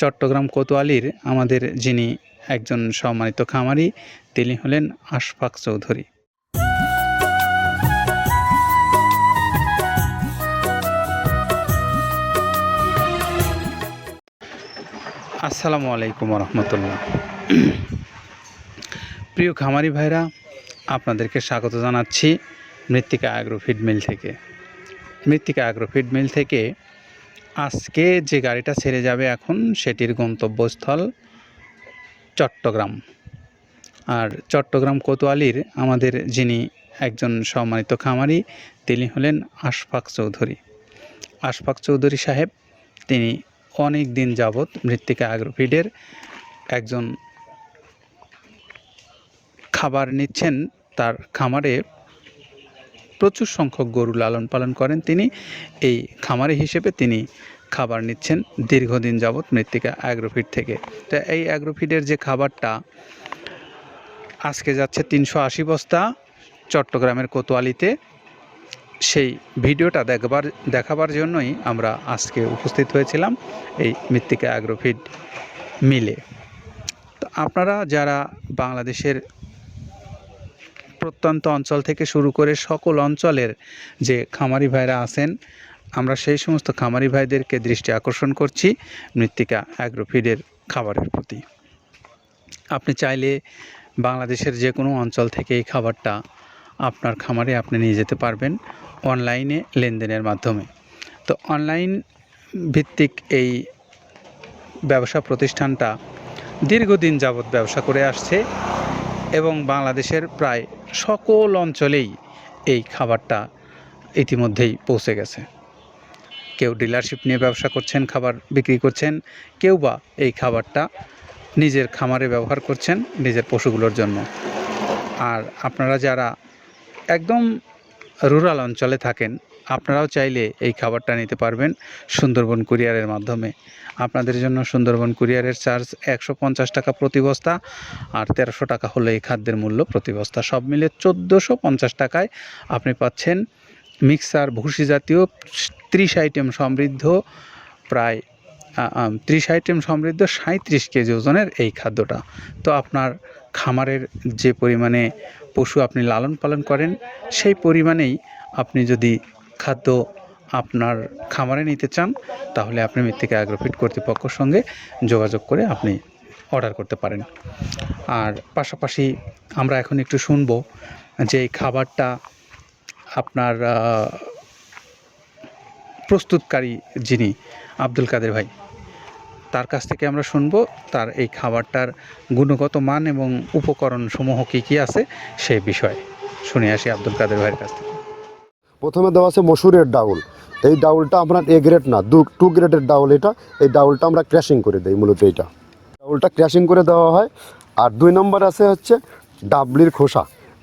চট্টগ্রাম কোতোয়ালির আমাদের যিনি একজন সম্মানিত খামারি, তিনি হলেন আশফাক চৌধুরী। আসসালামু আলাইকুম রহমতুল্লাহ প্রিয় খামারি ভাইরা, আপনাদেরকে স্বাগত জানাচ্ছি মৃত্তিকা অ্যাগ্রো ফিড মিল থেকে। মৃত্তিকা অ্যাগ্রো ফিড মিল থেকে আজকে যে গাড়িটা ছেড়ে যাবে এখন, সেটির গন্তব্যস্থল চট্টগ্রাম। আর চট্টগ্রাম কোতোয়ালির আমাদের যিনি একজন সম্মানিত খামারি, তিনি হলেন আশফাক চৌধুরী। আশফাক চৌধুরী সাহেব, তিনি অনেক দিন যাবৎ মৃত্তিকা অ্যাগ্রোফিডের একজন খাবার নিচ্ছেন। তার খামারে প্রচুর সংখ্যক গরু লালন পালন করেন তিনি। এই খামারি হিসেবে তিনি খাবার নিচ্ছেন দীর্ঘদিন যাবৎ মৃত্তিকা অ্যাগ্রোফিড থেকে। তো এই অ্যাগ্রোফিডের যে খাবারটা, আজকে যাচ্ছে তিনশো আশি বস্তা চট্টগ্রামের কোতোয়ালিতে। সেই ভিডিওটা দেখবার, দেখাবার জন্যই আমরা আজকে উপস্থিত হয়েছিলাম এই মৃত্তিকা অ্যাগ্রোফিড মিলে। তো আপনারা যারা বাংলাদেশের প্রত্যন্ত অঞ্চল থেকে শুরু করে সকল অঞ্চলের যে খামারি ভাইরা আছেন আমরা সেই সমস্ত খামারি ভাইদেরকে দৃষ্টি আকর্ষণ করছি মৃত্তিকা অ্যাগ্রোফিডের খাবারের প্রতি। আপনি চাইলে বাংলাদেশের যে কোনো অঞ্চল থেকে এই খাবারটা আপনার খামারে আপনি নিয়ে যেতে পারবেন অনলাইনে লেনদেনের মাধ্যমে। তো অনলাইন ভিত্তিক এই ব্যবসা প্রতিষ্ঠানটা দীর্ঘদিন যাবৎ ব্যবসা করে আসছে এবং বাংলাদেশের প্রায় সকল অঞ্চলেই এই খাবারটা ইতিমধ্যেই পৌঁছে গেছে। কেউ ডিলারশিপ নিয়ে ব্যবসা করছেন, খাবার বিক্রি করছেন, কেউ বা এই খাবারটা নিজের খামারে ব্যবহার করছেন নিজের পশুগুলোর জন্য। আর আপনারা যারা একদম রুরাল অঞ্চলে থাকেন, আপনারাও চাইলে এই খাবারটা নিতে পারবেন সুন্দরবন কুরিয়ারের মাধ্যমে। আপনাদের জন্য সুন্দরবন কুরিয়ারের চার্জ একশো পঞ্চাশ টাকা প্রতি বস্তা আর তেরোশো টাকা হলো এই খাদ্যের মূল্য প্রতি বস্তা। সব মিলে চোদ্দোশো পঞ্চাশ টাকায় আপনি পাচ্ছেন মিক্সার, ভুসি জাতীয় ত্রিশ আইটেম সমৃদ্ধ, প্রায় ত্রিশ আইটেম সমৃদ্ধ সাঁত্রিশ কেজি ওজনের এই খাদ্যটা। তো আপনার খামারের যে পরিমাণে পশু আপনি লালন পালন করেন, সেই পরিমাণেই আপনি যদি খাদ্য আপনার খামারে নিতে চান, তাহলে আপনি মৃত্তিকা অ্যাগ্রোফিট কর্তৃপক্ষের সঙ্গে যোগাযোগ করে আপনি অর্ডার করতে পারেন। আর পাশাপাশি আমরা এখন একটু শুনব যে খাবারটা আপনার প্রস্তুতকারী যিনি আব্দুল কাদের ভাই, তার কাছ থেকে আমরা শুনব তার এই খাবারটার গুণগত মান এবং উপকরণ সমূহ কী কী আছে সেই বিষয়ে। শুনে আসি আব্দুল কাদের ভাইয়ের কাছ থেকে। প্রথমে দেওয়া আছে মসুরের ডাউল। এই ডাউলটা আপনার এ গ্রেড না, দু টু গ্রেডের ডাউল এটা। এই ডাউলটা আমরা ক্র্যাশিং করে দিই মূলত এইটা। ডাউলটা ক্র্যাশিং করে দেওয়া হয়। আর দুই নম্বর আছে হচ্ছে ডাবলির খোসা।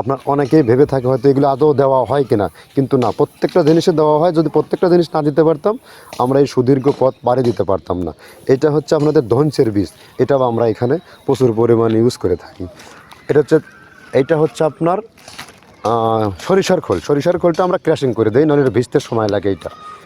আপনার অনেকেই ভেবে থাকে হয়তো এগুলো আদৌ দেওয়া হয় কিনা। কিন্তু না, প্রত্যেকটা জিনিসে দেওয়া হয়। যদি প্রত্যেকটা জিনিস না দিতে পারতাম, আমরা এই সুদীর্ঘ পথ পাড়ি দিতে পারতাম না। এটা হচ্ছে আপনাদের ধনসের বীজ এটাও আমরা এখানে প্রচুর পরিমাণে ইউজ করে থাকি। এটা হচ্ছে, এইটা হচ্ছে আপনার সরিষার খোল। সরিষার খোলটা আমরা ক্র্যাশিং করে দিই, নাহলে ভিজতে সময় লাগে এইটা।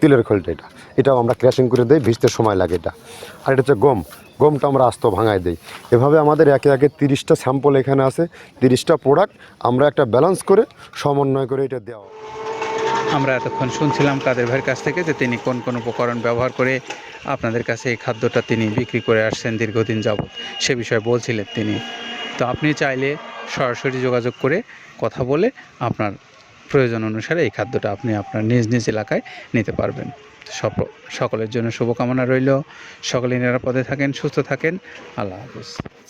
তিলের খোলটা এটা। এটাও আমরা ক্র্যাশিং করে দিই, ভিজতে সময় লাগে এটা। আর এটা হচ্ছে গম। গমটা আমরা আস্ত ভাঙায় দিই। এভাবে আমাদের একে একে তিরিশটা স্যাম্পল এখানে আছে, তিরিশটা প্রোডাক্ট আমরা একটা ব্যালেন্স করে সমন্বয় করে এটা দেওয়া। আমরা এতক্ষণ শুনছিলাম কাদের ভাইয়ের কাছ থেকে যে তিনি কোন কোন উপকরণ ব্যবহার করে আপনাদের কাছে এই খাদ্যটা তিনি বিক্রি করে আসছেন দীর্ঘদিন যাবৎ। সে বিষয়ে বলছিলেন তিনি। তো আপনি চাইলে সরাসরি যোগাযোগ করে কথা বলে আপনার প্রয়োজন অনুসারে এই খাদ্যটা আপনি আপনার নিজ নিজ এলাকায় নিতে পারবেন। সব, সকলের জন্য শুভকামনা রইল। সকলে নিরাপদে থাকেন, সুস্থ থাকেন। আল্লাহ হাফিজ।